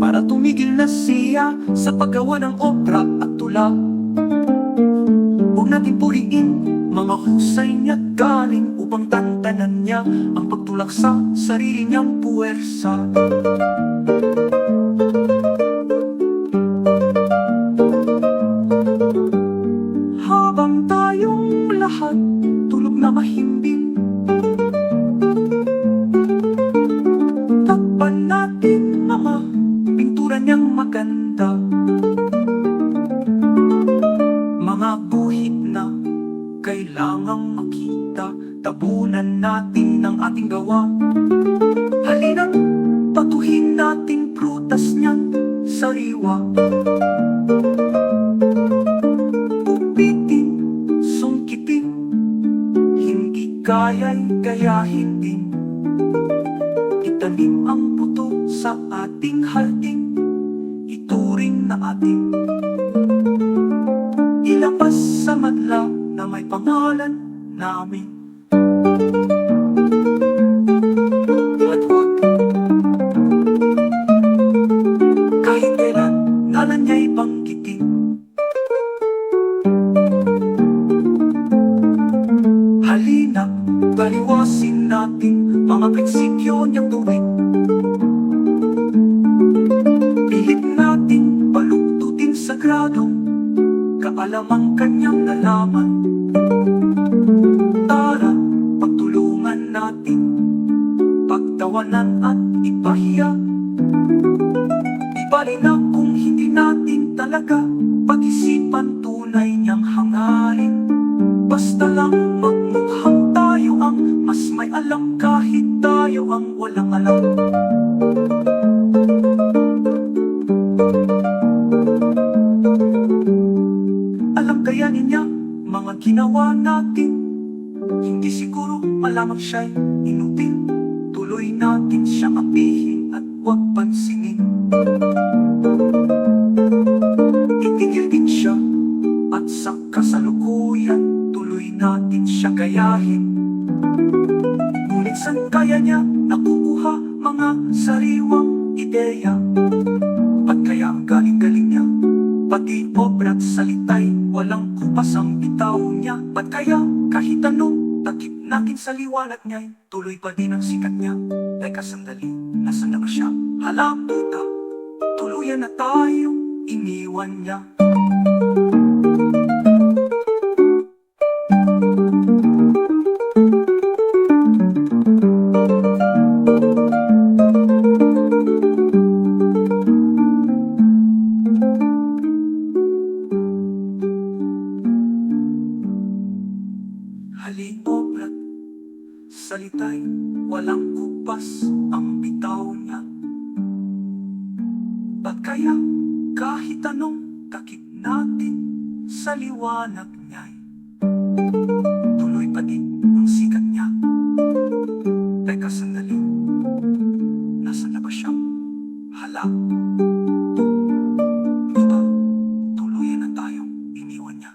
Para tumigil na siya sa paggawa ng obra at tula. Huwag natin puriin mga husay niya galing upang tantanan niya ang pagtulak sa sarili niyang puwersa. Maganda. Mga buhit na kailangang makita. Tabunan natin ang ating gawa. Halina't patuhin natin prutas niyang sariwa Upitin, sungkitin Hindi kaya'y gayahin din. Itanim ang buto sa ating na ating Ilabas sa madla na may pangalan namin. At huwag Kahit kailan ngalan niya'y banggitin. Halina, baliwasin natin mga prinsipyo niyang tuwid baluktutin sa gradong Kaalamang kanyang nalaman. Tara, pagtulungan natin Pagtawanan at ipahiya. Di bali na kung hindi natin talaga Pag-isipan tunay niyang hangarin. Basta lang magmukhang ginawa natin. Hindi siguro malamang siya'y inutil. Tuloy natin siyang apihin at huwag pansinin. Itigil din siya at sa kasalukuyan Tuloy natin siya gayahin. Ngunit saan kaya niya nakukuha mga sariwang ideya Pati obra at salita'y. Walang kupas ang bitaw niya. Ba't kaya kahit anong takip natin sa liwanag niya'y Tuloy pa din ang sikat niya. Teka sandali, nasan na ba siya? Hala puta, tuluyan na tayong iniwan niya salita'y walang kupas ang bitaw niya. Ba't kaya kahit anong takip natin sa liwanag niya'y tuloy pa din ang sikat niya. Teka sandali, nasa na ba siyang hala? Diba, tuluyan na tayong iniwan niya.